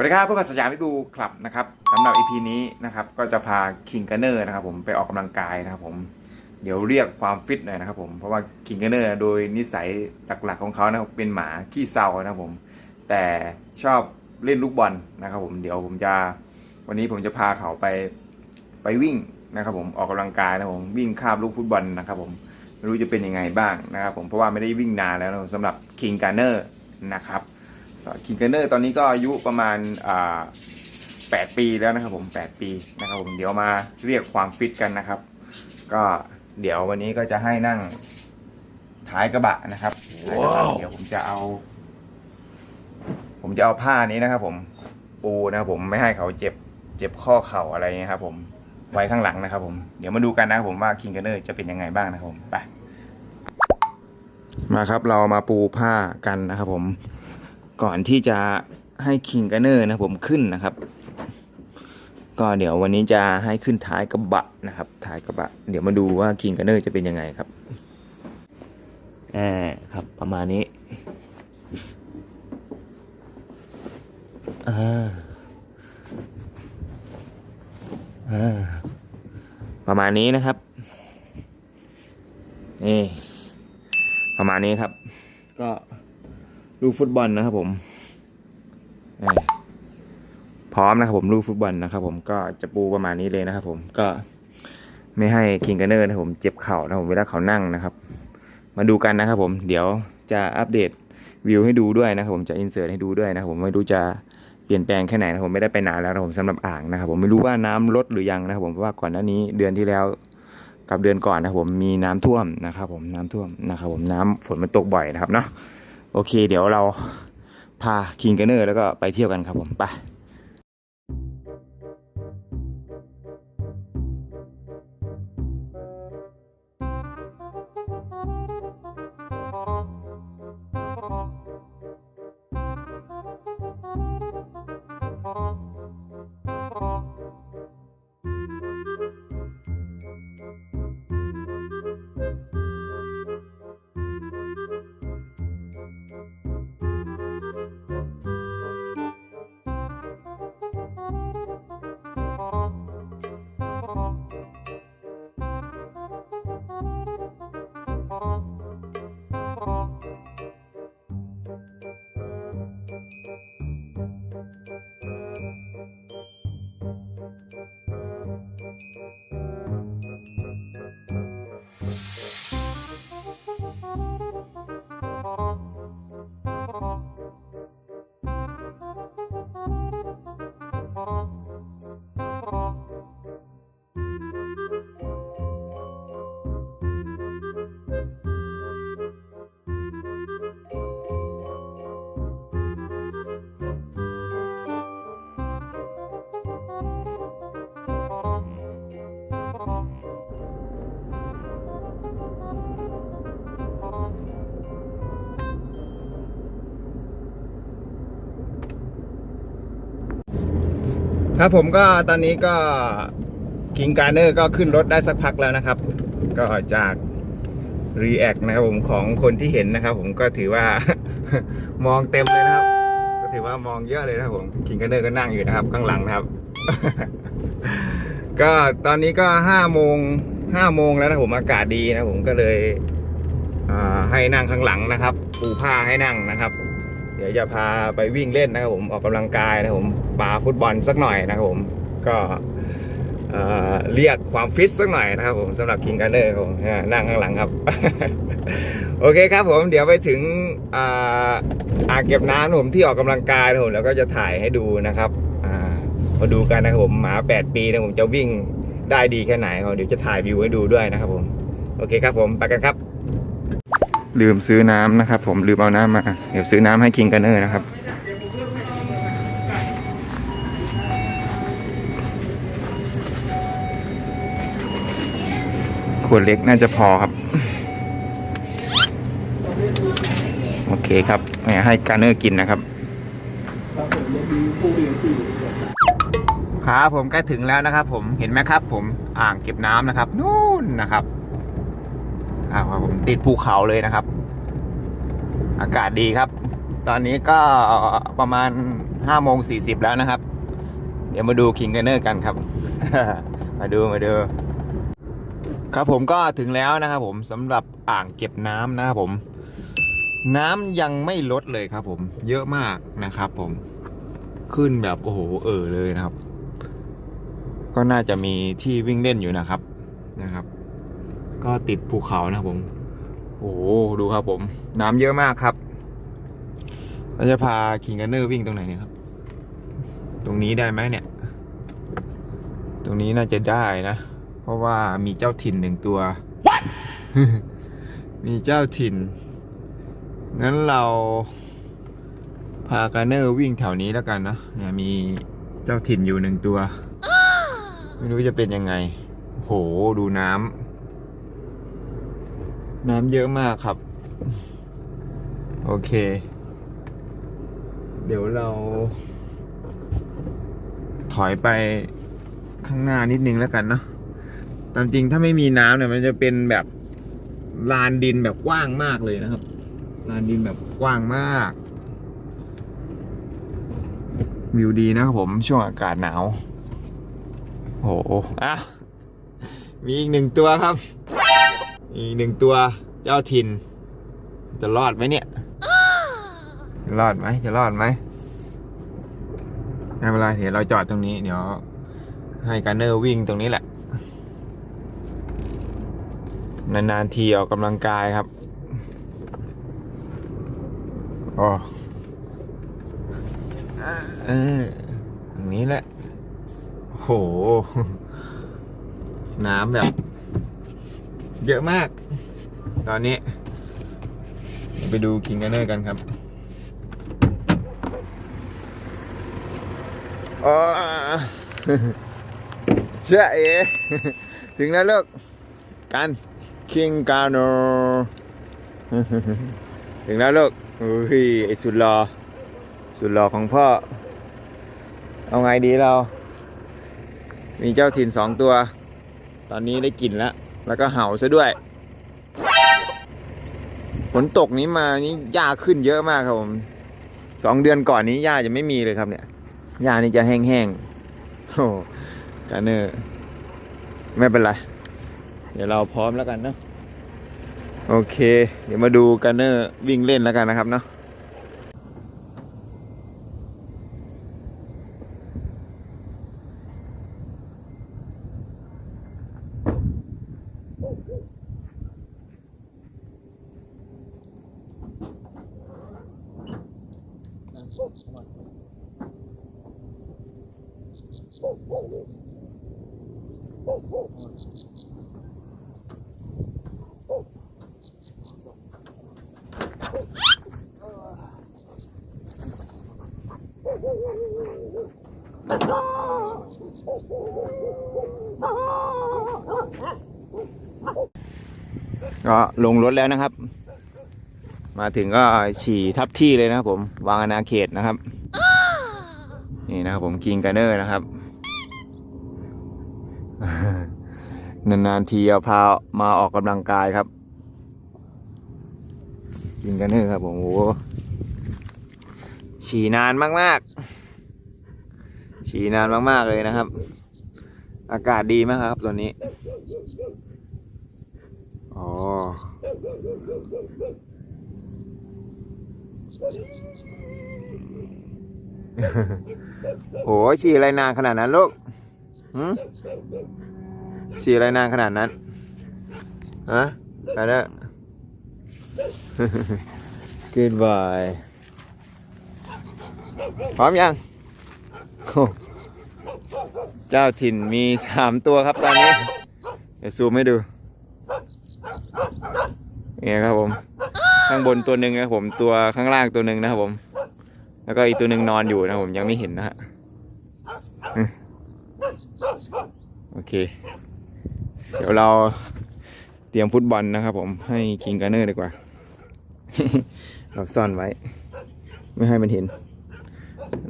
วัสดีครับพวกบสยามพิบูคลับนะครับสำหรับ EP นี้นะครับก็จะพาคิงเกเนอร์นะครับผมไปออกกำลังกายนะครับผมเดี๋ยวเรียกความฟิตหน่อยนะครับผมเพราะว่าคิงเกเนอร์โดยนิสัยหลักๆของเขานะครับเป็นหมาขี้เศร้านะครับผมแต่ชอบเล่นลูกบอลนะครับผมเดี๋ยวผมจะวันนี้ผมจะพาเขาไปไปวิ่งนะครับผมออกกำลังกายนะครับผมวิ่งคาบลูกฟุตบอลนะครับผมไม่รู้จะเป็นยังไงบ้างนะครับผมเพราะว่าไม่ได้วิ่งนานแล้วนะสำหรับคิงเกเนอร์นะครับ คิงเกอร์เนอร์ตอนนี้ก็อายุประมาณอ่า8ปีแล้วนะครับผม8ปีนะครับผมเดี๋ยวมาเรียกความฟิตกันนะครับ ก็เดี๋ยววันนี้ก็จะให้นั่งท้ายกระบะนะครับท้ายกระบะเดี๋ยวผมจะเอา ผมจะเอาผ้านี้นะครับ ผมปูนะครับผมไม่ให้เขาเจ็บเจ็บข้อเข่าอะไรเงี้ยครับ ผมไว้ข้างหลังนะครับ ผมเดี๋ยวมาดูกันนะครับผมว่าคิงเกอร์เนอร์จะเป็นยังไงบ้างนะครับผมไปมาครับเรามาปูผ้ากันนะครับผม ก่อนที่จะให้คิงกันเนอร์นะผมขึ้นนะครับ ก็เดี๋ยววันนี้จะให้ขึ้นท้ายกระบะนะครับท้ายกระบะ เดี๋ยวมาดูว่าคิงกันเนอร์จะเป็นยังไงครับแอบครับประมาณนี้อ่าอ่าประมาณนี้นะครับนี่ประมาณนี้ครับ ลูกฟุตบอลนะครับผมพร้อมนะครับผมลูกฟุตบอลนะครับผมก็จะปูประมาณนี้เลยนะครับผมก็ไม่ให้คิงกันเนอร์นะครับผมเจ็บเข่านะครับผมเวลาเขานั่งนะครับ มาดูกันนะครับผมเดี๋ยวจะอัปเดตวิวให้ดูด้วยนะครับผมจะอินเสิร์ตให้ดูด้วยนะครับผมไม่รู้จะเปลี่ยนแปลงแค่ไหนนะครับผมไม่ได้ไปนานแล้วนะครับผมสำหรับอ่างนะครับผมไม่รู้ว่าน้ำลดหรือยังนะครับผมเพราะว่าก่อนหน้านี้เดือนที่แล้วกับเดือนก่อนนะครับผมมีน้ำท่วมนะครับผมน้ำท่วมนะครับผมน้ำฝนมันตกบ่อยนะครับเนาะ โอเค เดี๋ยวเราพาคิงเกเนอร์แล้วก็ไปเที่ยวกันครับผมไป ครับผมก็ตอนนี้ก็คิงการเนอร์ก็ขึ้นรถได้สักพักแล้วนะครับ ก็จากรีแอคนะครับผมของคนที่เห็นนะครับ ผมก็ถือว่ามองเต็มเลยนะครับ ก็ถือว่ามองเยอะเลยนะครับผมคิงการเนอร์ก็นั่งอยู่นะครับ ข้างหลังนะครับ ก็ตอนนี้ก็ห้าโมงห้าโมงแล้วนะผมอากาศดีนะผมก็เลยให้นั่งข้างหลังนะครับ ปูผ้าให้นั่งนะครับ ดี๋ยวจะพาไปวิ่งเล่นนะครับผมออกกำลังกายนะครับผมปาฟุตบอลสักหน่อยนะครับผมก็เรียกความฟิตสักหน่อยนะครับผมสำหรับคิงกันเนอร์ครับผมนั่งข้างหลังครับ โอเคครับผมเดี๋ยวไปถึงอ่างเก็บน้ำผมที่ออกกำลังกายนะผมแล้วก็จะถ่ายให้ดูนะครับมาดูกันนะครับผมหมา 8 ปีนะผมจะวิ่งได้ดีแค่ไหนครับเดี๋ยวจะถ่ายวิวให้ดูด้วยนะครับผม โอเคครับผมไปกันครับ ลืมซื้อน้ำนะครับผมลืมเอาน้ำมา เดี๋ยวซื้อน้ำให้คิงกันเนอร์นะครับ ขวดเล็กน่าจะพอครับ โอเคครับให้การเนอร์กินนะครับครับผมใกล้ถึงแล้วนะครับ ผมเห็นไหมครับ ผมอ่างเก็บน้ำนะครับ นู่นนะครับ อ่าผมติดภูเขาเลยนะครับ อากาศดีครับ ตอนนี้ก็ประมาณห้าโมงสี่สิบแล้วนะครับ เดี๋ยวมาดูคิงเกเนอร์กันครับ มาดูมาดู ครับผมก็ถึงแล้วนะครับผมสำหรับอ่างเก็บน้ำนะครับผม น้ำยังไม่ลดเลยครับ ผม เยอะมากนะครับ ผม ขึ้นแบบโอ้โหเออเลยนะครับ ก็น่าจะมีที่วิ่งเล่นอยู่นะครับ ก็ติดภูเขานะครับผม โอ้โหดูครับผม น้ำเยอะมากครับเราจะพาคิงกันเนอร์วิ่งตรงไหนเนี่ยครับ ตรงนี้ได้ไหมเนี่ย ตรงนี้น่าจะได้นะ เพราะว่ามีเจ้าถิ่นหนึ่งตัวมีเจ้าถิ่น งั้นเราพาการเนอร์วิ่งแถวนี้แล้วกันนะเนี่ยมีเจ้าถิ่นอยู่หนึ่งตัว ไม่รู้จะเป็นยังไง โห ดูน้ำ น้ำเยอะมากครับ โอเค เดี๋ยวเรา ถอยไปข้างหน้านิดนึงแล้วกันเนาะตามจริงถ้าไม่มีน้ำเนี่ย มันจะเป็นแบบลานดินแบบกว้างมากเลยนะครับ ลานดินแบบกว้างมาก วิวดีนะครับผมช่วงอากาศหนาว โอ้โหอะมีอีกหนึ่งตัวครับ อีกหนึ่งตัวเจ้าถิ่น จะรอดไหมเนี่ยจะรอดไหมจะรอดไหมไม่เป็นไรเดี๋ยวเราจอดตรงนี้ เดี๋ยว ให้การเนอร์วิ่งตรงนี้แหละ นานๆทีออกกำลังกายครับโอ้เอออย่างนี้แหละโห น้ำแบบ เยอะมาก ตอนนี้ ไปดูคิงกันเนอร์กันครับอ๋อเชื่อเอถึงแล้วลูกกันคิงกาโนถึงแล้วลูกอุ้ยไอสุดรอสุดรอของพ่อ เอาไงดีเรา มีเจ้าถิ่นสองตัว ตอนนี้ได้กลิ่นแล้ว แล้วก็เห่าซะด้วยฝนตกนี้มานี่หญ้าขึ้นเยอะมากครับผมสองเดือนก่อนนี้หญ้าจะไม่มีเลยครับเนี่ยหญ้านี่จะแห้งๆโอ้กันเนอร์ไม่เป็นไร เดี๋ยวเราพร้อมแล้วกันเนาะโอเค เดี๋ยวมาดูกันเนอร์วิ่งเล่นแล้วกันนะครับเนาะ ก็ลงรถแล้วนะครับ มาถึงก็ฉี่ทับที่เลยนะครับ ผมวางอาณาเขตนะครับ นี่นะครับผมกิงกันเนอร์นะครับ นานๆทีเอาพามาออกกำลังกายครับ กินกันเนอร์ครับผมโอ้โหฉี่นานมากๆ ฉี่นานมากๆเลยนะครับ อากาศดีมากครับตัวนี้ โหฉี่อะไรนานขนาดนั้นลูกฉี่อะไรนานขนาดนั้นฮะไปแล้ว Goodbye พร้อมยัง เจ้าถิ่นมีสามตัวครับตอนนี้ เดี๋ยวซูมให้ดู นี่ครับผม ข้างบนตัวหนึ่งนะผมตัวข้างล่างตัวหนึ่งนะครับผม แล้วก็อีกตัวหนึ่งนอนอยู่นะผมยังไม่เห็นนะฮะโอเค เดี๋ยวเราเตรียมฟุตบอลนะครับผมให้คิงการเนอร์ดีกว่า เราซ่อนไว้ ไม่ให้มันเห็น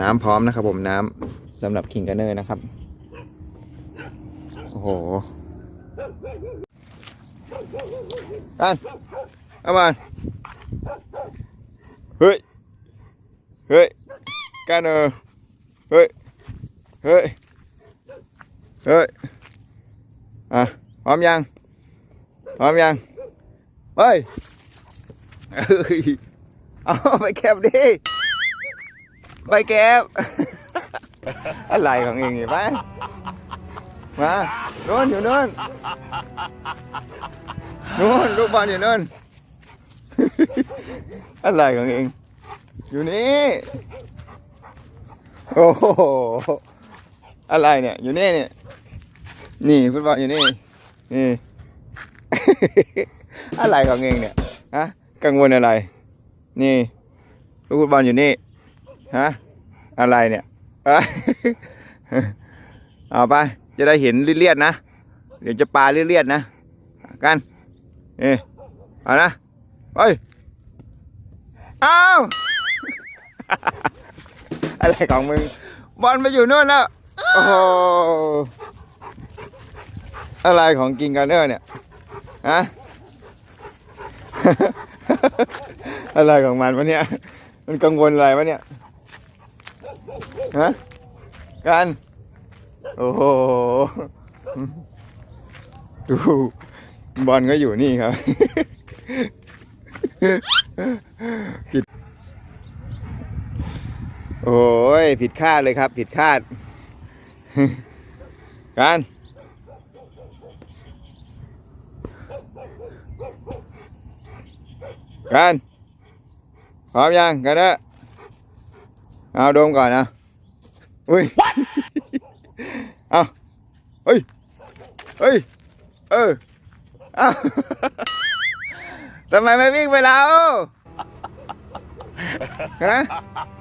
น้ำพร้อมนะครับผมน้ำสำหรับคิงการเนอร์นะครับ โอ้โหอัน เอามาเฮ้ย เฮ้ยกันเออเฮ้ย เฮ้ย เฮ้ย อะพร้อมยังพร้อมยัง เฮ้ย เอ้ยเอาไปแคบดิ ไปแคบอะไรของเองนี่ไปมาโน่นอยู่โน่นโน่นลูกบอลอยู่โน่น อะไรของเอง อยู่นี่ โอ้โห อะไรเนี่ย อยู่นี่เนี่ย นี่ฟุตบอลอยู่นี่ นี่ อะไรของเองเนี่ย ฮะ กังวลอะไร นี่ลูกฟุตบอลอยู่นี่ ฮะ อะไรเนี่ย เอาไป จะได้เห็นเลียดๆนะ เดี๋ยวจะปลาเลียดๆนะ กัน เอ้เอานะ ไปเอาอะไรของมึง บอลไปอยู่นู่นแล้วโอ้โหอะไรของกิงกันเนอร์เนี่ยฮะอะไรของมันวะเนี่ย มันกังวลอะไรวะเนี่ยฮะกันโอ้โหดูบอลก็อยู่นี่ครับ ผิด โอ้ย ผิดคาดเลยครับ ผิดคาดกันกันพร้อมยังกันนะเอาดมก่อนนะอุ้ยเอาเฮ้ย เฮ้ย เออเอา ทำไมไม่วิ่งไปแล้วฮะ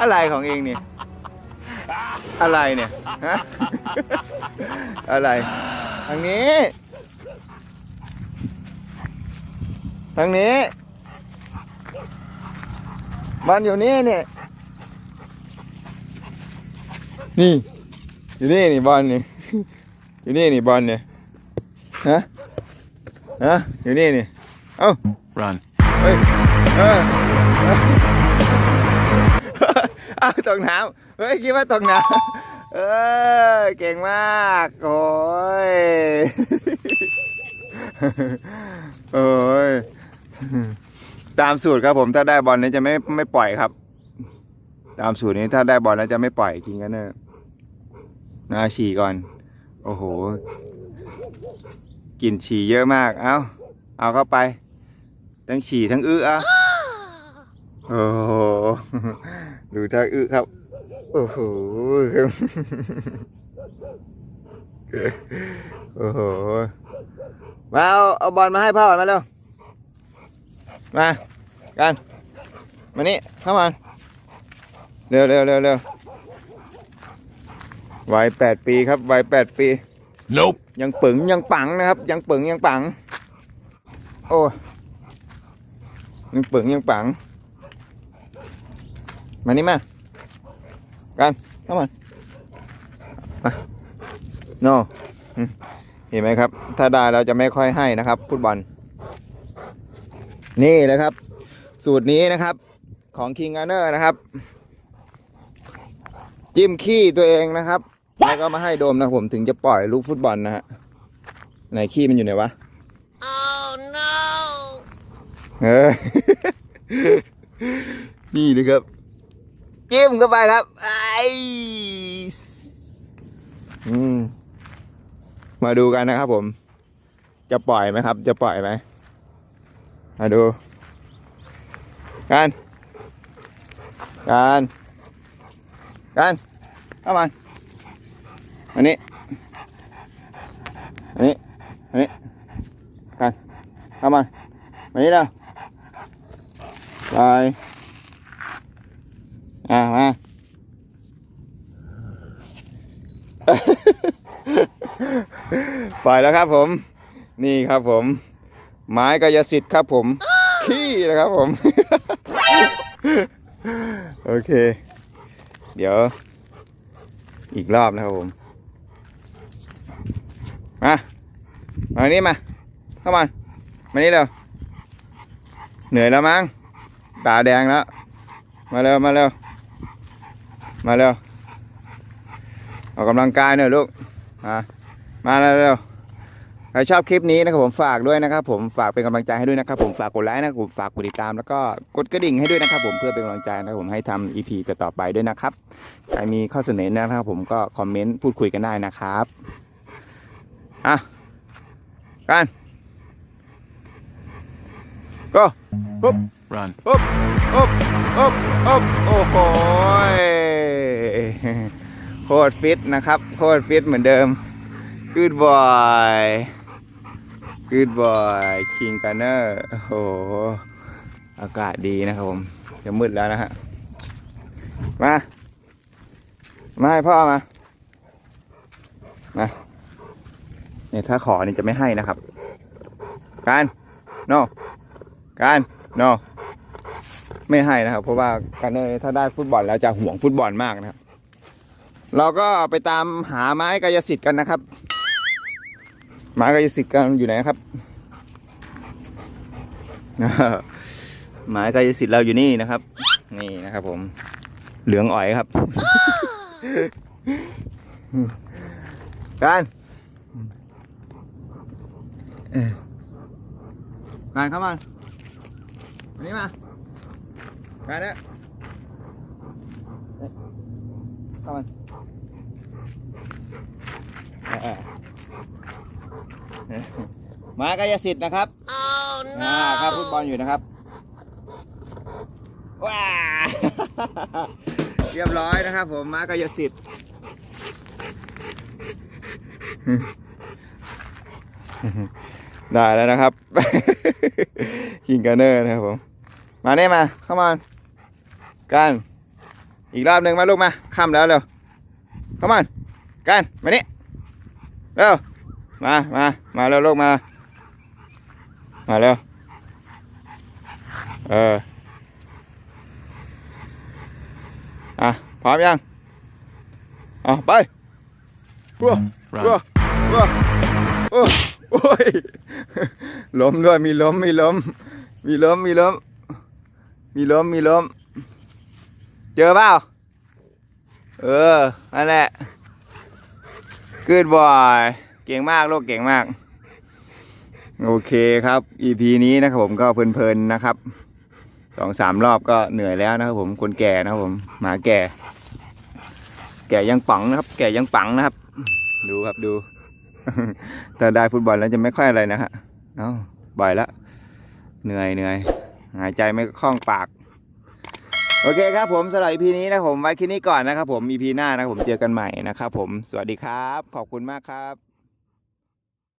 อะไรของเองเนี่ยอะไรเนี่ยฮะอะไรทางนี้ทางนี้ มันอยู่นี่เนี่ยนี่ อยู่นี่นี่บอลนี่ อยู่นี่นี่บอลเนี่ยฮะฮะอยู่นี่นี่เอ้า Run. เฮ้ยเอออ้าวตกน้ำเฮ้ยคิดว่าตกน้ำเออเก่งมากโอ้ยโอ้ยตามสูตรครับผมถ้าได้บอลนี้จะไม่ไม่ปล่อยครับ ตามสูตรนี้ถ้าได้บอลแล้วจะไม่ปล่อยจริงกันเนอะนาฉี่ก่อน โอ้โหกลินฉี่เยอะมาก เอาเอาเข้าไป ทั้งฉี่ทั้งอื้ออะโอ้โหดูท่าอื้อครับ โอ้โหโอ้โหมาเอาเอาบอลมาให้พ่อก่อนมาเร็วมากันมานี่เข้ามาเร็วเร็วเร็วเร็ววัยแปดปีครับวัยแปดปี Nope. ยังปึงยังปังนะครับ ยังปึงยังปัง โอ้ ยังปึงยังปัง มานี่มากันเข้ามามาโนอืมเห็นไหมครับ ถ้าได้เราจะไม่ค่อยให้นะครับฟุตบอลนี่เลยครับ สูตรนี้นะครับของ King g u n n e r นะครับ จิ้มขี้ตัวเองนะครับ แล้วก็มาให้โดมนะผมถึงจะปล่อยลูกฟุตบอลนะฮะไหนขี้มันอยู่ไหนวะ นี่นะครับจิ้มเข้าไปครับไอมาดูกันนะครับผม จะปล่อยไหมครับ จะปล่อยไหมมาดูการการการเข้ามาอันนี้อันนี้อันนี้การเข้ามามานี่แล้ว ไปอ่ามาปล่อยแล้วครับผม นี่ครับผม ไม้กายสิทธิ์ครับผม ขี้นะครับผม โอเค เดี๋ยว อีกรอบนะครับผม มา มานี่มา เข้ามา มานี่เร็วเหนื่อยแล้วมั้ง ตาแดงแล้ว มาเร็ว มาเร็ว มาเร็ว ออกกำลังกายหน่อยลูก มา มาเร็วใครชอบคลิปนี้นะครับผมฝากด้วยนะครับผมฝากเป็นกำลังใจให้ด้วยนะครับผมฝากกดไลค์นะครับผมฝากกดติดตามแล้วก็กดกระดิ่งให้ด้วยนะครับผมเพื่อเป็นกำลังใจนะครับผมให้ทำ EP ต่อๆไปด้วยนะครับใครมีข้อเสนอแนะครับผมก็คอมเมนต์พูดคุยกันได้นะครับอะกันก็ปุ๊บ Run. ปุ๊บปุ๊บปุ๊บปุ๊บโอ้โหโคตรฟิตนะครับ โคตรฟิตเหมือนเดิมกูดบอยกูดบอยคิงกันเนอร์โอ้โห อากาศดีนะครับผม จะมืดแล้วนะฮะ มา มาให้พ่อมา มาเนี่ยถ้าขอนี่จะไม่ให้นะครับ การ no การ no ไม่ให้นะครับ เพราะว่าการเนอร์ถ้าได้ฟุตบอลแล้วจะห่วงฟุตบอลมากนะครับ เราก็ไปตามหาไม้กายสิทธิ์กันนะครับ ไม้กายสิทธิ์กันอยู่ไหนครับไม้กายสิทธิ์เราอยู่นี่นะครับ นี่นะครับ ผม เหลืองอ่อยครับ การเอ่อการเข้ามาอันนี้มา การเนี่ยเอ๊ะเข้ามาเอ่อเอ่อเอ่อมากายสิทธิ์นะครับ Oh อ่า no! ครับฟุตบอลอยู่นะครับ ว้า เรียบร้อยนะครับผมมากายสิทธิ์ได้แล้วนะครับคิงกันเนอร์นะครับผม มาเนี่ยมา เข้ามา กันอีกรอบหนึ่งมาลูกมาค่ำแล้วเร็วเข้ามากันมานี่เร็วมามามาเร็วลูกมามาเร็วเอออะพร้อมยังเอาไปวัว Run. วัววัวโอ้โอ้ยล้มด้วยมีล้มมีล้มมีล้มมีล้มมีล้มมีล้ม เจอเปล่า เออ นั่นแหละกืดบอย เก่งมาก ลูกเก่งมาก โอเคครับ EP นี้นะครับผมก็เพลินๆนะครับสองสามรอบก็เหนื่อยแล้วนะครับผมคนแก่นะครับผมหมาแก่ แก่ยังปังนะครับ แก่ยังปังนะครับ ดูครับดูถ้าได้ฟุตบอลแล้วจะไม่ค่อยอะไรนะฮะเอ้าบ่อยละเหนื่อยเหนื่อยหายใจไม่คล่องปาก โอเคครับผมสำหรับ EP นี้นะผมไว้แค่นี้ก่อนนะครับผม EP หน้านะครับผมเจอกันใหม่นะครับผมสวัสดีครับ ขอบคุณมากครับ